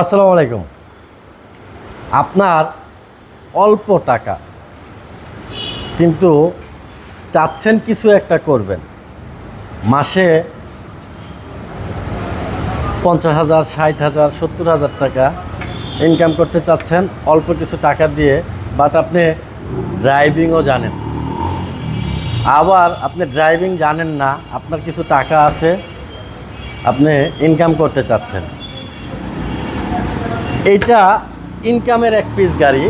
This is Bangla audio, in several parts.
আসসালামু আলাইকুম। আপনার অল্প টাকা, কিন্তু চাচ্ছেন কিছু একটা করবেন। মাসে পঞ্চাশ হাজার, ষাট হাজার, সত্তর হাজার টাকা ইনকাম করতে চাচ্ছেন, অল্প কিছু টাকা দিয়ে বাট আপনি ড্রাইভিংও জানেন। আবার আপনি ড্রাইভিং জানেন না, আপনার কিছু টাকা আছে, আপনি ইনকাম করতে চাচ্ছেন। এটা ইনকামের এক পিস গাড়ি।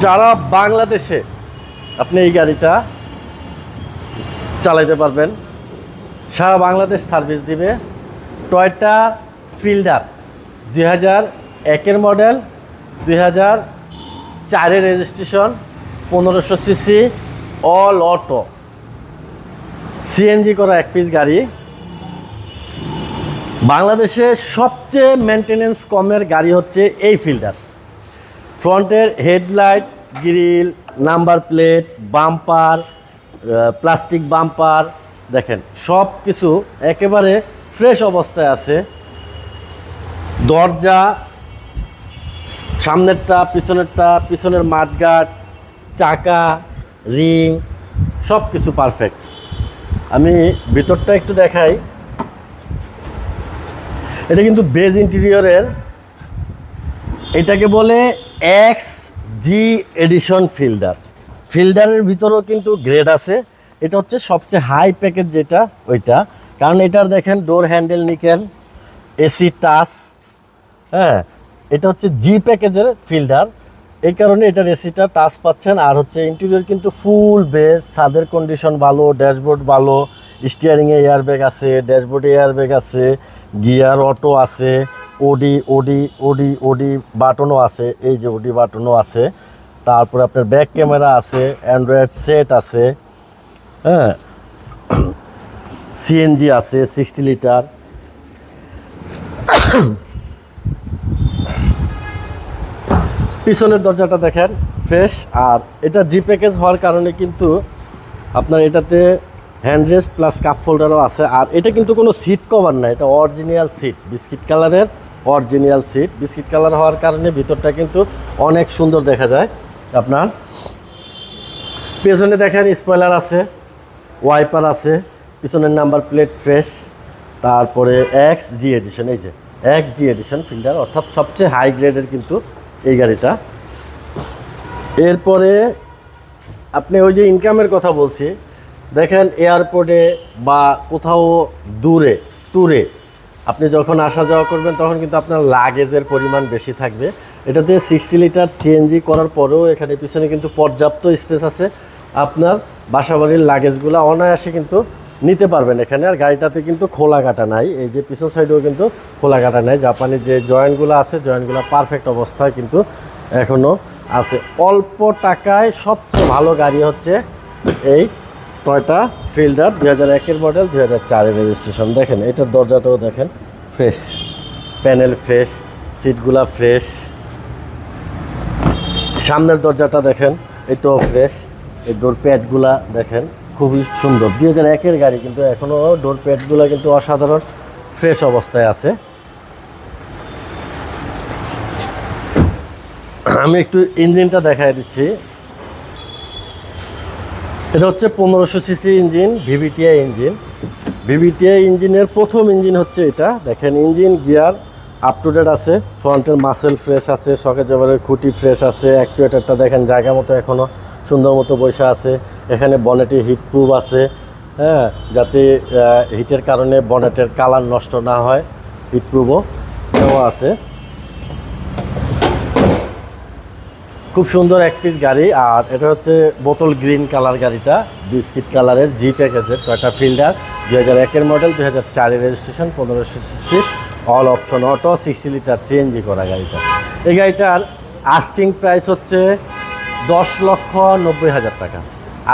সারা বাংলাদেশে আপনি এই গাড়িটা চালাইতে পারবেন। সারা বাংলাদেশ সার্ভিস দিবে। টয়টা ফিল্ডার দুই হাজার একের মডেল দুই হাজার চারের রেজিস্ট্রেশন পনেরোশো সিসি অল অটো সিএনজি করা এক পিস গাড়ি। বাংলাদেশে সবচেয়ে মেনটেনেন্স কমের গাড়ি হচ্ছে এই ফিল্ডার ফ্রন্টের headlight grille number plate bumper plastic bumper দেখেন সব কিছু একেবারে ফ্রেশ অবস্থায় আছে। দরজা, সামনেরটা, পিছনেরটা, পিছনের মাঠগাট চাকা রিং সব কিছু পারফেক্ট আমি ভিতরটা একটু দেখাই। এটা কিন্তু বেজ ইন্টেরিয়রের, এটাকে বলে এক্স জি এডিশন ফিল্ডার ফিল্ডারের ভিতরেও কিন্তু গ্রেড আছে। এটা হচ্ছে সবচেয়ে হাই প্যাকেজ যেটা, ওইটা। কারণ এটার দেখেন door handle nickel AC touch হ্যাঁ? এটা হচ্ছে জি প্যাকেজের ফিল্ডার এই কারণে এটার এসিটা টাচ পাচ্ছেন। আর হচ্ছে ইন্টেরিয়র কিন্তু ফুল বেস ছাদের কন্ডিশন ভালো ড্যাশবোর্ড ভালো স্টিয়ারিংয়ে এয়ার ব্যাগ আছে ড্যাশবোর্ডে এয়ার ব্যাগ আছে গিয়ার অটো আছে ওডি ওডি ওডি ওডি বাটনও আছে, এই যে ওডি বাটনও আছে। তারপরে আপনার ব্যাক ক্যামেরা আছে অ্যান্ড্রয়েড সেট আছে হ্যাঁ? সিএনজি আছে সিক্সটি লিটার পিছনের দরজাটা দেখেন ফ্রেশ আর এটা জি প্যাকেজ হওয়ার কারণে কিন্তু আপনার এটাতে হ্যান্ডরেস্ট প্লাস কাপ ফোল্ডারও আছে। আর এটা কিন্তু কোনো সিট কভার না, এটা অরিজিনাল সিট বিস্কিট কালারের অরিজিনাল সিট বিস্কিট কালার হওয়ার কারণে ভিতরটা কিন্তু অনেক সুন্দর দেখা যায় আপনার। পেছনে দেখেন স্পয়লার আছে ওয়াইপার আছে, পিছনের নাম্বার প্লেট ফ্রেশ তারপরে এক্স জি এডিশন এই যে এক্স জি এডিশন ফিল্ডার অর্থাৎ সবচেয়ে হাই গ্রেডের কিন্তু এই গাড়িটা। এরপরে আপনি ওই যে ইনকামের কথা বলছি, দেখেন এয়ারপোর্টে বা কোথাও দূরে ট্যুরে আপনি যখন আসা যাওয়া করবেন, তখন কিন্তু আপনার লাগেজের পরিমাণ বেশি থাকবে। এটাতে সিক্সটি লিটার সিএনজি করার পরেও এখানে পিছনে কিন্তু পর্যাপ্ত স্পেস আছে। আপনার বাসাবাড়ির লাগেজগুলো অনায়াসে কিন্তু নিতে পারবেন এখানে। আর গাড়িটাতে কিন্তু খোলা কাটা নাই। এই যে পিছন সাইডেও কিন্তু খোলা কাটা নাই। জাপানি যে জয়েন্টগুলো আছে, জয়েন্টগুলো পারফেক্ট অবস্থায় কিন্তু এখনও আছে। অল্প টাকায় সবচেয়ে ভালো গাড়ি হচ্ছে এই টয়টা ফিল্ডার দুই হাজার একের মডেল দুই হাজার চারের রেজিস্ট্রেশন দেখেন, এটার দরজাটাও দেখেন ফ্রেশ প্যানেল ফ্রেশ সিটগুলা ফ্রেশ সামনের দরজাটা দেখেন, এটাও ফ্রেশ এই ডোর প্যাডগুলা দেখেন। খুবই সুন্দর। দুই হাজার একের গাড়ি কিন্তু এখনও ডোর প্যাডগুলো কিন্তু অসাধারণ ফ্রেশ অবস্থায় আছে। আমি একটু ইঞ্জিনটা দেখাই দিচ্ছি। এটা হচ্ছে পনেরোশো CC engine VVTi engine. VVTi ইঞ্জিনের প্রথম ইঞ্জিন হচ্ছে এটা। দেখেন, engine, gear up to date আছে। ফ্রন্টের মাসেল ফ্রেশ আছে শকের জবারের খুঁটি ফ্রেশ আছে অ্যাক্চুয়েটারটা দেখেন জায়গা মতো এখনও সুন্দর মতো বৈশা আছে। এখানে বনেটে হিট প্রুফ আছে হ্যাঁ? যাতে হিটের কারণে বনেটের কালার নষ্ট না হয়। হিট প্রুফও দেওয়া আছে। খুব সুন্দর এক পিস গাড়ি, আর এটা হচ্ছে বোতল গ্রিন কালার গাড়িটা, বিস্কিট কালারের জি প্যাকেজের টয়টা ফিল্ডার দু হাজার একের মডেল দু হাজার চারের রেজিস্ট্রেশন পনেরোশো seat all option auto sixty litre CNG করা গাড়িটা। এই গাড়িটার আস্কিং প্রাইস হচ্ছে দশ লক্ষ নব্বই হাজার টাকা।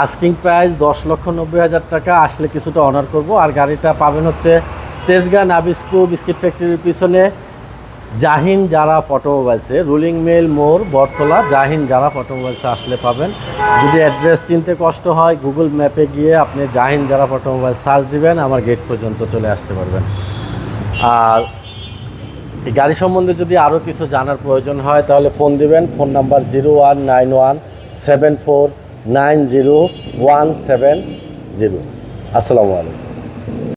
আস্কিং প্রাইস দশ লক্ষ নব্বই হাজার টাকা, আসলে কিছুটা অনার করব। আর গাড়িটা পাবেন হচ্ছে তেজগাঁ নাবিস্কু বিস্কিট ফ্যাক্টরির পিছনে। জাহিন যারা ফটোমোবাইলসে রুলিং মেল মোড়, বটতলা, জাহিন যারা ফটোমোবাইলসে আসলে পাবেন। যদি অ্যাড্রেস চিনতে কষ্ট হয় গুগল ম্যাপে গিয়ে আপনি জাহিন যারা ফটোমোবাইল সার্চ দিবেন, আমার গেট পর্যন্ত চলে আসতে পারবেন। আর এই গাড়ি সম্বন্ধে যদি আরও কিছু জানার প্রয়োজন হয়, তাহলে ফোন দিবেন। Phone number zero one nine one seven four nine zero one seven zero. আসসালামু আলাইকুম।